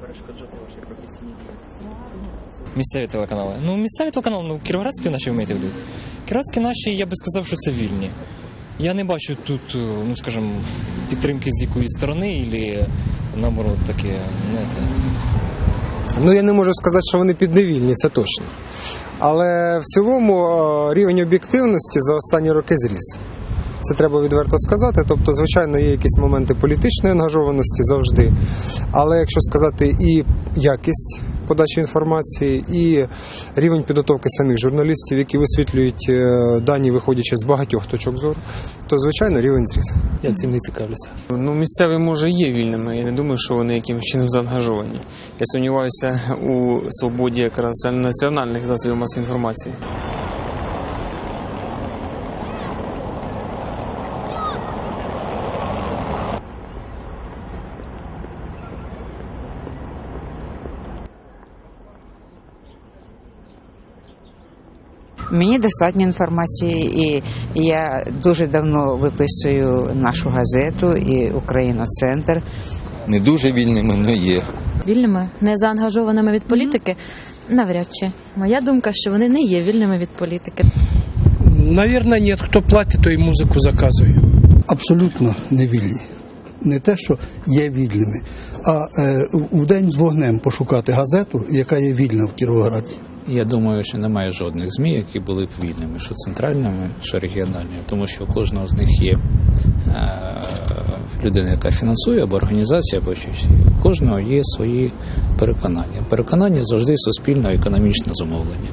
перешкоджати вашій професійній? Місцеві телеканали. Ну, місцеві телеканали, ну кіровоградські наші вміти йдуть. Кіровоградські наші, я би сказав, що це вільні. Я не бачу тут, е, ну скажімо, підтримки з якоїсь сторони, або, наоборот, таке. Ну я не можу сказати, що вони підневільні, це точно. Але в цілому е, рівень об'єктивності за останні роки зріс. Це треба відверто сказати. Тобто, звичайно, є якісь моменти політичної ангажованості завжди. Але якщо сказати і якість подачі інформації, і рівень підготовки самих журналістів, які висвітлюють е, дані, виходячи з багатьох точок зору, то звичайно рівень зріс. Я цим не цікавлюся. Ну, місцеві може є вільними. Я не думаю, що вони якимось чином заангажовані. Я сумніваюся у свободі якраз національних засобів масової інформації. Мені достатньо інформації, і я дуже давно виписую нашу газету і Україна-центр. не дуже вільними, але є. вільними, не заангажованими від політики? Навряд чи. Моя думка, що вони не є вільними від політики. Навірно, ні. Хто платить, той музику заказує. абсолютно не вільні. Не те, що є вільними, а е, в день з вогнем пошукати газету, яка є вільна в Кіровограді. Я думаю, що немає жодних ЗМІ, які були б вільними, що центральними, що регіональними, тому що у кожного з них є е, людина, яка фінансує або організація, або щось. У кожного є свої переконання. Переконання завжди суспільно економічно зумовлені.